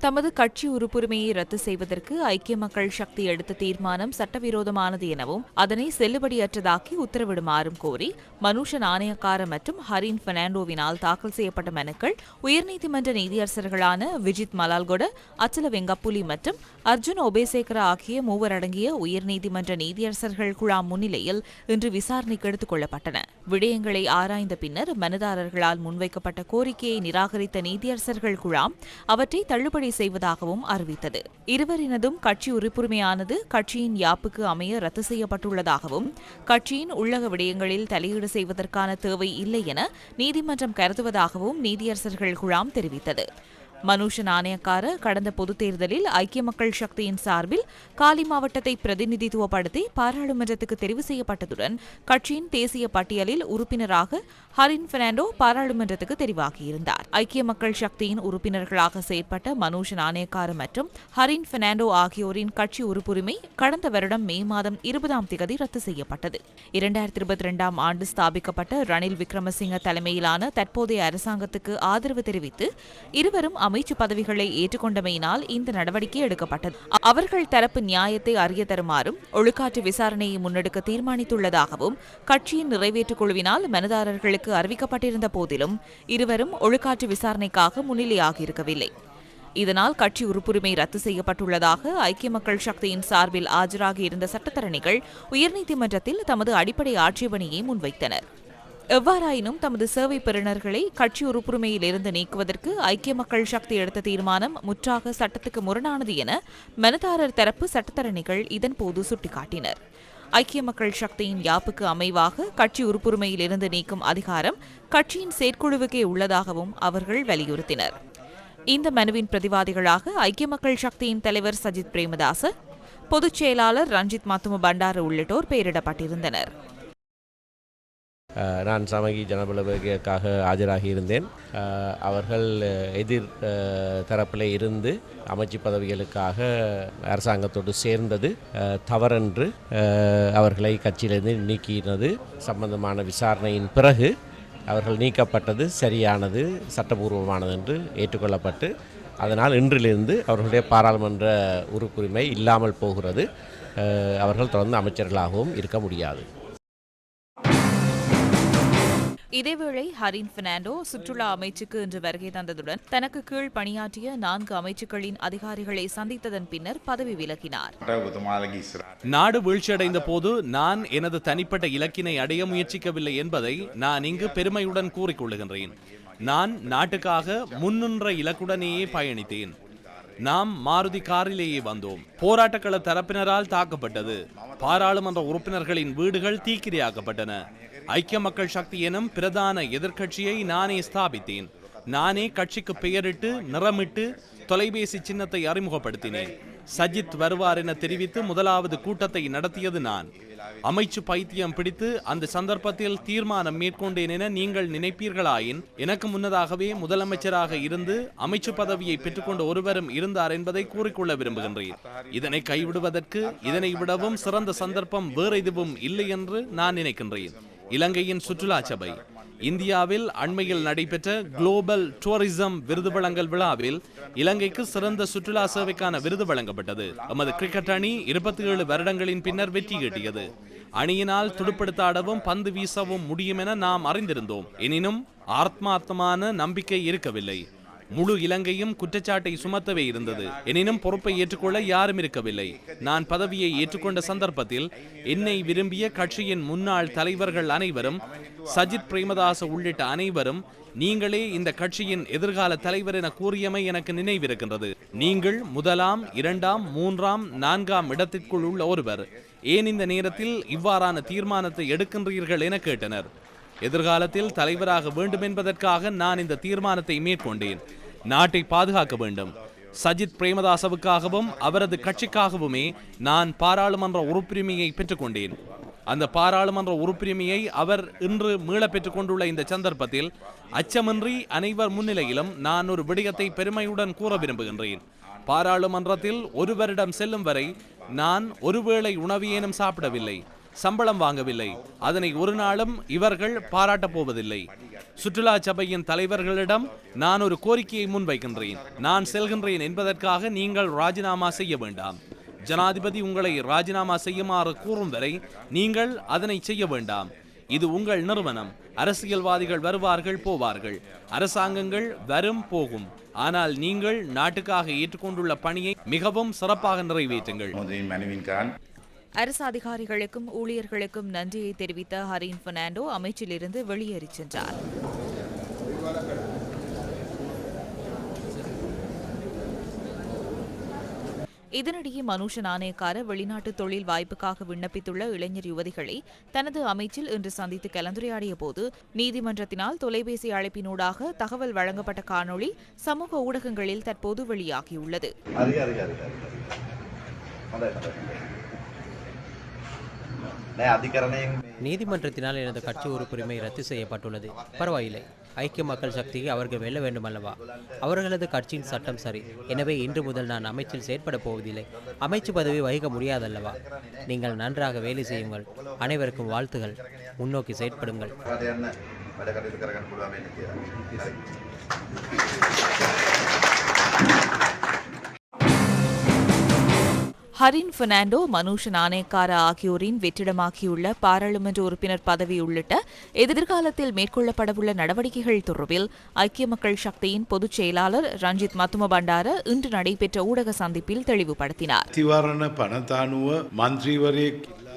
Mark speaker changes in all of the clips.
Speaker 1: தமது கட்சி உறுப்புரிமையை ரத்து செய்வதற்கு ஐக்கிய மக்கள் சக்தி எடுத்த தீர்மானம் சட்டவிரோதமானது எனவும் அதனை செல்லுபடியற்றதாக்கி உத்தரவிடுமாறும் கோரி மனுஷ நாணயக்கார மற்றும் ஹரின் பெர்னாண்டோவினால் தாக்கல் செய்யப்பட்ட மனுக்கள் உயர்நீதிமன்ற நீதியரசர்களான விஜித் மலால்கொட அச்சல வெங்கப்புலி மற்றும் அர்ஜுன் ஒபேசேகர ஆகிய மூவர் அடங்கிய உயர்நீதிமன்ற நீதியரசர்கள் குழாம் முன்னிலையில் இன்று விசாரணைக்கு எடுத்துக் கொள்ளப்பட்டன. விடயங்களை ஆராய்ந்த பின்னர் மனுதாரர்களால் முன்வைக்கப்பட்ட கோரிக்கையை நிராகரித்த நீதியரசர்கள் குழாம் அவற்றை தள்ளுபடி செய்வதாகவும் அறிவித்தது. இருவரினதும் கட்சி உறுப்புரிமையானது கட்சியின் யாப்புக்கு அமைய ரத்து செய்யப்பட்டுள்ளதாகவும் கட்சியின் உள்ளக விடயங்களில் தலையீடு செய்வதற்கான தேவை இல்லை என நீதிமன்றம் கருதுவதாகவும் நீதியரசர்கள் குழாம் தெரிவித்தது. மனுஷ நாணயக்கார கடந்த பொதுத் தேர்தலில் ஐக்கிய மக்கள் சக்தியின் சார்பில் காலி மாவட்டத்தை பிரதிநிதித்துவப்படுத்தி பாராளுமன்றத்துக்கு தெரிவு செய்யப்பட்டதுடன் கட்சியின் தேசிய பட்டியலில் உறுப்பினராக ஹரின் பெர்னாண்டோ பாராளுமன்றத்துக்கு தெரிவாகியிருந்தார். ஐக்கிய மக்கள் சக்தியின் உறுப்பினர்களாக செயற்பட்ட மனுஷ நாணயக்கார மற்றும் ஹரின் பெர்னாண்டோ ஆகியோரின் கட்சி உறுப்புரிமை கடந்த வருடம் மே மாதம் இருபதாம் திகதி ரத்து செய்யப்பட்டது. இரண்டாயிரத்தி இருபத்தி இரண்டாம் ஆண்டு ஸ்தாபிக்கப்பட்ட ரணில் விக்ரமசிங்க தலைமையிலான தற்போதைய அரசாங்கத்துக்கு ஆதரவு தெரிவித்து இருவரும் அமைச்சு பதவிகளை ஏற்றுக்கொண்டமையினால் இந்த நடவடிக்கை எடுக்கப்பட்டது. அவர்கள் தரப்பு நியாயத்தை அறிய தருமாறும் ஒழுக்காற்று விசாரணையை முன்னெடுக்க தீர்மானித்துள்ளதாகவும் கட்சியின் நிறைவேற்றுக் குழுவினால் மனுதாரர்களுக்கு அறிவிக்கப்பட்டிருந்த போதிலும் இருவரும் ஒழுக்காற்று விசாரணைக்காக முன்னிலையாகியிருக்கவில்லை. இதனால் கட்சி உறுப்புரிமை ரத்து செய்யப்பட்டுள்ளதாக ஐக்கிய மக்கள் சக்தியின் சார்பில் ஆஜராகி இருந்த சட்டத்தரணிகள் உயர்நீதிமன்றத்தில் தமது அடிப்படை ஆட்சேபனையை முன்வைத்தனர். எவ்வாறாயினும் தமது சேவை பெறுநர்களை கட்சி உறுப்புரிமையில் இருந்து நீக்குவதற்கு ஐக்கிய மக்கள் சக்தி எடுத்த தீர்மானம் முற்றாக சட்டத்துக்கு முரணானது என மனதாரர் தரப்பு சட்டத்தரணிகள் இதன்போது சுட்டிக்காட்டினர். ஐக்கிய மக்கள் சக்தியின் யாப்புக்கு அமைவாக கட்சி உறுப்புரிமையில் இருந்து நீக்கும் அதிகாரம் கட்சியின் செயற்குழுவுக்கே உள்ளதாகவும் அவர்கள் வலியுறுத்தினர். இந்த மனுவின் பிரதிவாதிகளாக ஐக்கிய மக்கள் சக்தியின் தலைவர் சஜித் பிரேமதாச பொதுச் செயலாளர் ரஞ்சித் மாத்தும பண்டார உள்ளிட்டோர் பெயரிடப்பட்டிருந்தனர்.
Speaker 2: நான் சமகி ஜனபலவர்களுக்காக ஆஜராகி இருந்தேன் அவர்கள் எதிர் தரப்பில் இருந்து அமைச்சு பதவிகளுக்காக அரசாங்கத்தோடு சேர்ந்தது. தவறென்று அவர்களை கட்சியிலிருந்து நீக்கினது. சம்பந்தமான விசாரணையின் பிறகு அவர்கள் நீக்கப்பட்டது சரியானது சட்டபூர்வமானது என்று ஏற்றுக்கொள்ளப்பட்டு அதனால் இன்றிலிருந்து அவர்களுடைய பாராளுமன்ற உறுப்புரிமை இல்லாமல் போகிறது. அவர்கள் தொடர்ந்து அமைச்சர்களாகவும் இருக்க முடியாது.
Speaker 1: இதேவேளை ஹரின் பெர்னாண்டோ சுற்றுலா அமைச்சுக்கு இன்று வருகை தந்ததுடன் தனக்கு கீழ் பணியாற்றிய நான்கு அமைச்சுகளின் அதிகாரிகளை சந்தித்ததன் பின்னர் பதவி விலகினார்.
Speaker 3: நாடு வீழ்ச்சியடைந்த போது நான் எனது தனிப்பட்ட இலக்கினை அடைய முயற்சிக்கவில்லை என்பதை நான் இங்கு பெருமையுடன் கூறிக்கொள்ளுகின்றேன். நான் நாட்டுக்காக முன்னின்ற இலக்குடனேயே பயணித்தேன். நாம் மாருதி காரிலேயே வந்தோம். போராட்டக்கள தரப்பினரால் தாக்கப்பட்டது. பாராளுமன்ற உறுப்பினர்களின் வீடுகள் தீக்கிரையாக்கப்பட்டன. ஐக்கிய மக்கள் சக்தி எனும் பிரதான எதிர்க்கட்சியை நானே ஸ்தாபித்தேன். நானே கட்சிக்கு பெயரிட்டு நிறமிட்டு தொலைபேசி சின்னத்தை அறிமுகப்படுத்தினேன். சஜித் வருவார் என தெரிவித்து முதலாவது கூட்டத்தை நடத்தியது நான். அமைச்சு பைத்தியம் பிடித்து அந்த சந்தர்ப்பத்தில் தீர்மானம் மேற்கொண்டேன் என நீங்கள் நினைப்பீர்களாயின் எனக்கு முன்னதாகவே முதலமைச்சராக இருந்து அமைச்சு பதவியை பெற்றுக்கொண்ட ஒருவரும் இருந்தார் என்பதை கூறிக்கொள்ள விரும்புகின்றேன். இதனை கைவிடுவதற்கு இதனை விடவும் சிறந்த சந்தர்ப்பம் வேறு எதுவும் இல்லை என்று நான் நினைக்கின்றேன். இலங்கையின் சுற்றுலா சபை. இந்தியாவில் அண்மையில் நடைபெற்ற குளோபல் டூரிசம் விருது வழங்கல் விழாவில் இலங்கைக்கு சிறந்த சுற்றுலா சேவைக்கான விருது வழங்கப்பட்டது. எமது கிரிக்கெட் அணி இருபத்தி ஏழு வருடங்களின் பின்னர் வெற்றி ஈட்டியது அணியினால் துடுப்படுத்தாடவும் பந்து வீசவும் முடியும் என நாம் அறிந்திருந்தோம். எனினும் ஆத்மார்த்தமான நம்பிக்கை இருக்கவில்லை. முழு இலங்கையும் குற்றச்சாட்டை சுமத்தவே இருந்தது. எனினும் பொறுப்பை ஏற்றுக்கொள்ள யாரும் இருக்கவில்லை. நான் பதவியை ஏற்றுக்கொண்ட சந்தர்ப்பத்தில் என்னை விரும்பிய கட்சியின் முன்னாள் தலைவர்கள் அனைவரும் சஜித் பிரேமதாச உள்ளிட்ட அனைவரும் நீங்களே இந்த கட்சியின் எதிர்கால தலைவர் என கூறியமை எனக்கு நினைவிருக்கின்றது. நீங்கள் முதலாம் இரண்டாம் மூன்றாம் நான்காம் இடத்திற்குள் உள்ள ஒருவர். ஏன் இந்த நேரத்தில் இவ்வாறான தீர்மானத்தை எடுக்கின்றீர்கள் என கேட்டனர். எதிர்காலத்தில் தலைவராக வேண்டும் என்பதற்காக நான் இந்த தீர்மானத்தை மேற்கொண்டேன். நாட்டை பாதுகாக்க வேண்டும். சஜித் பிரேமதாசவுக்காகவும் அவரது கட்சிக்காகவுமே நான் பாராளுமன்ற உறுப்புரிமையை பெற்றுக்கொண்டேன். அந்த பாராளுமன்ற உறுப்புரிமையை அவர் இன்று மீள பெற்றுக் கொண்டுள்ள இந்த சந்தர்ப்பத்தில் அச்சமின்றி அனைவர் முன்னிலையிலும் நான் ஒரு விடயத்தை பெருமையுடன் கூற விரும்புகின்றேன். பாராளுமன்றத்தில் ஒருவரிடம் செல்லும் வரை நான் ஒருவேளை உணவியேனும் சாப்பிடவில்லை. சம்பளம் வாங்கவில்லை. அதனை ஒரு நாளும் இவர்கள் பாராட்டப் போவதில்லை. சுற்றுலா சபையின் தலைவர்களிடம் நான் ஒரு கோரிக்கையை முன்வைக்கின்றேன். நான் செல்கின்றேன் என்பதற்காக நீங்கள் ராஜினாமா செய்ய வேண்டாம். ஜனாதிபதி உங்களை ராஜினாமா செய்யுமாறு கூறும் வரை நீங்கள் அதனை செய்ய வேண்டாம். இது உங்கள் நிறுவனம். அரசியல்வாதிகள் வருவார்கள் போவார்கள். அரசாங்கங்கள் வரும் போகும். ஆனால் நீங்கள் நாட்டுக்காக ஏற்றுக்கொண்டுள்ள பணியை மிகவும் சிறப்பாக நிறைவேற்றுங்கள்.
Speaker 1: அரசு அதிகாரிகளுக்கும் ஊழியர்களுக்கும் நன்றியை தெரிவித்த ஹரின் பெர்னாண்டோ அமைச்சிலிருந்து வெளியேறிச் சென்றார். இதனிடையே மனுஷ நாணயக்கார வெளிநாட்டு தொழில் வாய்ப்புக்காக விண்ணப்பித்துள்ள இளைஞர் யுவதிகளை தனது அமைச்சில் இன்று சந்தித்து கலந்துரையாடிய போது நீதிமன்றத்தினால் தொலைபேசி அழைப்பினூடாக தகவல் வழங்கப்பட்ட காணொளி சமூக ஊடகங்களில் தற்போது வெளியாகியுள்ளது.
Speaker 4: நீதிமன்றத்தினால் எனது கட்சி உறுப்புரிமை ரத்து செய்யப்பட்டுள்ளது. பரவாயில்லை. ஐக்கிய மக்கள் சக்திக்கு அவர்கள் வெல்ல வேண்டும் அல்லவா அவர்களது கட்சியின் சட்டம் சரி. எனவே இன்று முதல் நான் அமைச்சில் செயற்பட போவதில்லை. அமைச்சு பதவி வகிக்க முடியாதல்லவா? நீங்கள் நன்றாக வேலை செய்யுங்கள். அனைவருக்கும் வாழ்த்துகள். முன்னோக்கி செயற்படுங்கள்.
Speaker 1: ஹரின் பெர்னாண்டோ மனுஷ் நாணயக்கார ஆகியோரின் வெற்றிடமாகியுள்ள பாராளுமன்ற உறுப்பினர் பதவி உள்ளிட்ட எதிர்காலத்தில் மேற்கொள்ளப்படவுள்ள நடவடிக்கைகள் தொடர்பில் ஐக்கிய மக்கள் சக்தியின் பொதுச் செயலாளர் ரஞ்சித் மத்தும பண்டார இன்று நடைபெற்ற ஊடக சந்திப்பில் தெளிவுபடுத்தினார்.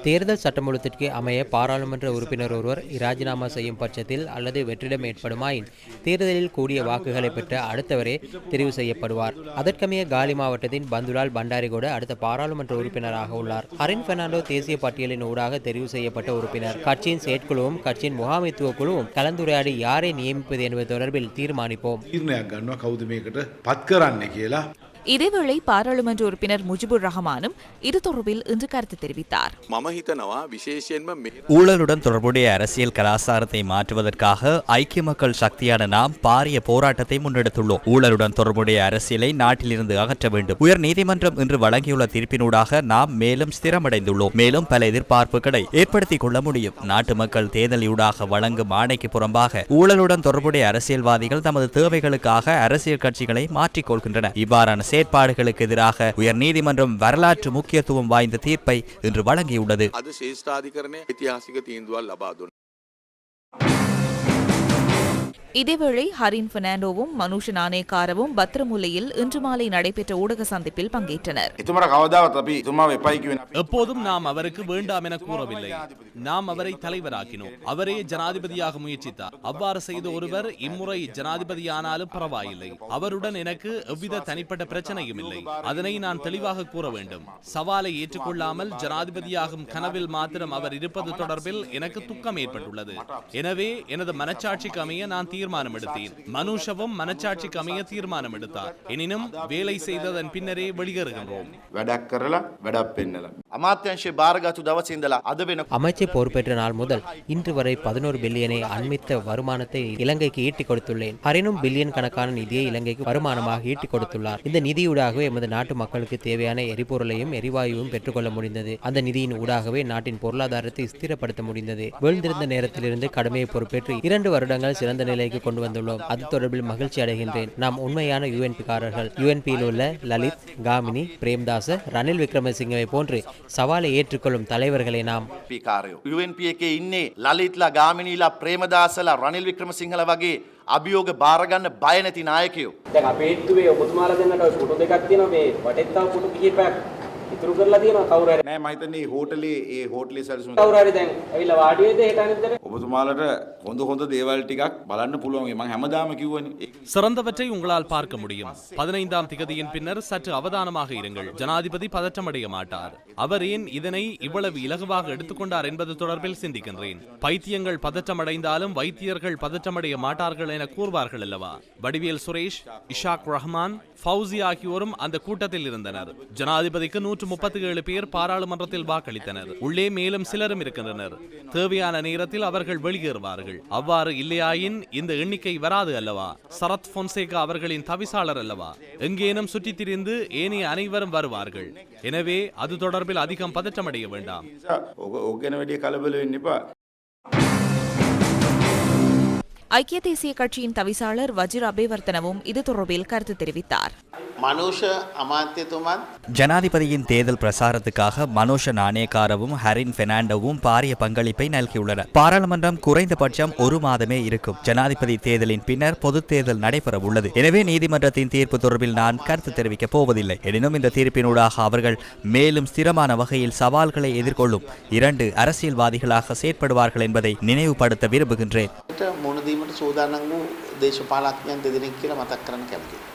Speaker 4: தேர்தல் சட்டமூலத்திற்கு அமைய பாராளுமன்ற உறுப்பினர் ஒருவர் ராஜினாமா செய்யும் பட்சத்தில் அல்லது வெற்றிடம் ஏற்படுமாயின் தேர்தலில் கூடிய வாக்குகளை பெற்ற அடுத்தவரே தெரிவு செய்யப்படுவார். அதற்கமைய காலி மாவட்டத்தின் பந்துலால் பண்டாரிகோடு அடுத்த பாராளுமன்ற உறுப்பினராக உள்ளார். ஹரின் பெர்னாண்டோ தேசிய பட்டியலின் ஊடாக தெரிவு செய்யப்பட்ட உறுப்பினர். கட்சியின் செயற்குழுவும் கட்சியின் முகாமைத்துவ குழுவும் கலந்துரையாடி யாரை நியமிப்பது என்பது தொடர்பில் தீர்மானிப்போம்.
Speaker 1: இதேவேளை பாராளுமன்ற உறுப்பினர் முஜிபுர் ரஹ்மானும் இது தொடர்பில் இன்று கருத்து தெரிவித்தார்.
Speaker 5: ஊழலுடன் தொடர்புடைய அரசியல் கலாச்சாரத்தை மாற்றுவதற்காக ஐக்கிய மக்கள் சக்தியான நாம் பாரிய போராட்டத்தை முன்னெடுத்துள்ளோம். ஊழலுடன் தொடர்புடைய அரசியலை நாட்டிலிருந்து அகற்ற வேண்டும். உயர் நீதிமன்றம் இன்று வழங்கியுள்ள தீர்ப்பினூடாக நாம் மேலும் ஸ்திரமடைந்துள்ளோம். மேலும் பல எதிர்பார்ப்புகளை ஏற்படுத்திக் கொள்ள முடியும். நாட்டு மக்கள் தேர்தலியூடாக வழங்கும் ஆணைக்கு புறம்பாக ஊழலுடன் தொடர்புடைய அரசியல்வாதிகள் தமது தேவைகளுக்காக அரசியல் கட்சிகளை மாற்றிக்கொள்கின்றன இவ்வாறான செயற்பாடுகளுக்கு எதிராக உயர் நீதிமன்றம் வரலாற்று முக்கியத்துவம் வாய்ந்த தீர்ப்பை இன்று வழங்கியுள்ளது.
Speaker 1: இதேவேளை ஹரின் பெர்னாண்டோவும் மனுஷ நாணயக்காரவும் பத்திரமுல்லையில் இன்று மாலை நடைபெற்ற ஊடக சந்திப்பில் பங்கேற்றனர்.
Speaker 3: எப்போதும் நாம் அவருக்கு வேண்டாம் என கூறவில்லை. நாம் அவரை தலைவராக்கினோம். அவரே ஜனாதிபதியாக முயற்சித்தார். அவ்வாறு செய்த ஒருவர் இம்முறை ஜனாதிபதியானாலும் பரவாயில்லை. அவருடன் எனக்கு எவ்வித தனிப்பட்ட பிரச்சனையும் இல்லை. அதனை நான் தெளிவாக கூற வேண்டும். சவாலை ஏற்றுக்கொள்ளாமல் ஜனாதிபதியாகும் கனவில் மாத்திரம் அவர் இருப்பது தொடர்பில் எனக்கு துக்கம் ஏற்பட்டுள்ளது. எனவே எனது மனச்சாட்சிக்கு அமைய நான் தீர்வு எடுத்தேன் மனுஷவும் மனச்சாட்சிக்கு அமைய தீர்மானம் எடுத்தார் எனினும் வேலை செய்ததன் பின்னரே வெளியேறுகின்றோம்
Speaker 6: அமாத்தியான்ஷி பாரகாத்து தவசிந்தலா. அதுவென
Speaker 4: அமைச்சர் பொறுப்பேற்ற நாள் முதல் இன்று வரை பதினோரு பில்லியனை அண்மித்த வருமானத்தை இலங்கைக்கு ஈட்டிக் கொடுத்துள்ளேன். ஹரினும் பில்லியன் கணக்கான நிதியை இலங்கைக்கு வருமானமாக ஈட்டிக் கொடுத்துள்ளார். இந்த நிதியூடாகவே எமது நாட்டு மக்களுக்கு தேவையான எரிபொருளையும் எரிவாயுவும் பெற்றுக்கொள்ள முடிந்தது. அந்த நிதியின் ஊடாகவே நாட்டின் பொருளாதாரத்தை ஸ்திரப்படுத்த முடிந்தது. வீழ்ந்திருந்த நேரத்திலிருந்து கடமையை பொறுப்பேற்று இரண்டு வருடங்கள் சிறந்த நிலைக்கு கொண்டு வந்துள்ளோம். அது தொடர்பில் மகிழ்ச்சி அடைகின்றேன். நாம் உண்மையான யூஎன்பிக்காரர்கள் யூஎன்பியில் உள்ள லலித் காமினி பிரேம்தாச ரணில் விக்ரமசிங்கவை போன்று சவாலை ஏற்றுக்கொள்ளும் தலைவர்களை நாம்
Speaker 6: පිකාරයෝ. UNP එකේ ඉන්නේ ලලිත්ලා ගාමිනීලා ප්‍රේමදාසලා රනිල් වික්‍රමසිංහල වගේ අභියෝග භාරගන්න බය නැති නායකයෝ.
Speaker 7: දැන් අපේ හිතුවේ ඔබතුමාලා දෙන්නට ඔය ෆොටෝ දෙකක් තියෙනවා මේ වටෙත් තව ෆොටෝ කිහිපයක් ඉතුරු කරලා තියෙනවා කවුරු හරි
Speaker 8: නෑ මහිතන්නේ හෝටලේ ඒ හෝටලි සැලසුම
Speaker 7: කවුරු හරි දැන් ඇවිල්ලා වාඩි වෙයිද හෙට අනිද්දාට
Speaker 8: ඔබතුමාලට හොඳ හොඳ දේවල් ටිකක් බලන්න පුළුවන් මං හැමදාම කිව්වනේ ඒක
Speaker 3: சிறந்தவற்றை உங்களால் பார்க்க முடியும் பதினைந்தாம் திகதியின் பின்னர் சற்று அவதானமாக இருங்கள் ஜனாதிபதி பதற்றமடைய மாட்டார் அவர் ஏன் இதனை இவ்வளவு இலகுவாக எடுத்துக்கொண்டார் என்பது தொடர்பில் சிந்திக்கின்றேன் பைத்தியங்கள் பதற்றமடைந்தாலும் வைத்தியர்கள் பதற்றமடைய மாட்டார்கள் என கூறுவார்கள் அல்லவா வடிவேல் சுரேஷ் இஷாக் ரஹ்மான் ஃபவுசி ஆகியோரும் அந்த கூட்டத்தில் இருந்தனர் ஜனாதிபதிக்கு நூற்று இருநூற்று முப்பத்தி ஏழு பேர் பாராளுமன்றத்தில் வாக்களித்தனர் உள்ளே மேலும் சிலரும் இருக்கின்றனர் தேவையான நேரத்தில் அவர்கள் வெளியேறுவார்கள் அவ்வாறு இல்லையாயின் இந்த எண்ணிக்கை வராது அல்லவா சரத் பொன்சேகா அவர்களின் தவிசாளர் அல்லவா எங்கேனும் சுற்றித் திரிந்து ஏனைய அனைவரும் வருவார்கள் எனவே அது தொடர்பில் அதிகம் பதற்றமடைய வேண்டாம்
Speaker 1: ஐக்கிய தேசிய கட்சியின் தவிசாளர் வஜிர் அபேவர்த்தனவும் இது தொடர்பில் கருத்து தெரிவித்தார்.
Speaker 5: ஜனாதிபதியின் தேர்தல் பிரசாரத்துக்காக மனோஷ நாணேகாரவும் ஹரின் பெர்னாண்டோவும் பாரிய பங்களிப்பை நல்கியுள்ளனர். பாராளுமன்றம் குறைந்தபட்சம் ஒரு மாதமே இருக்கும். ஜனாதிபதி தேர்தலின் பின்னர் பொதுத் தேர்தல் நடைபெற உள்ளது. எனவே நீதிமன்றத்தின் தீர்ப்பு தொடர்பில் நான் கருத்து தெரிவிக்கப் போவதில்லை. எனினும் இந்த தீர்ப்பினூடாக அவர்கள் மேலும் ஸ்திரமான வகையில் சவால்களை எதிர்கொள்ளும் இரண்டு அரசியல்வாதிகளாக செயற்படுவார்கள் என்பதை நினைவுபடுத்த விரும்புகின்றேன்.
Speaker 9: මුණදීමට සූදානන් වූ දේශපාලක්ඥයන් දෙදෙනෙක් කියලා මතක් කරන්න කැමතියි.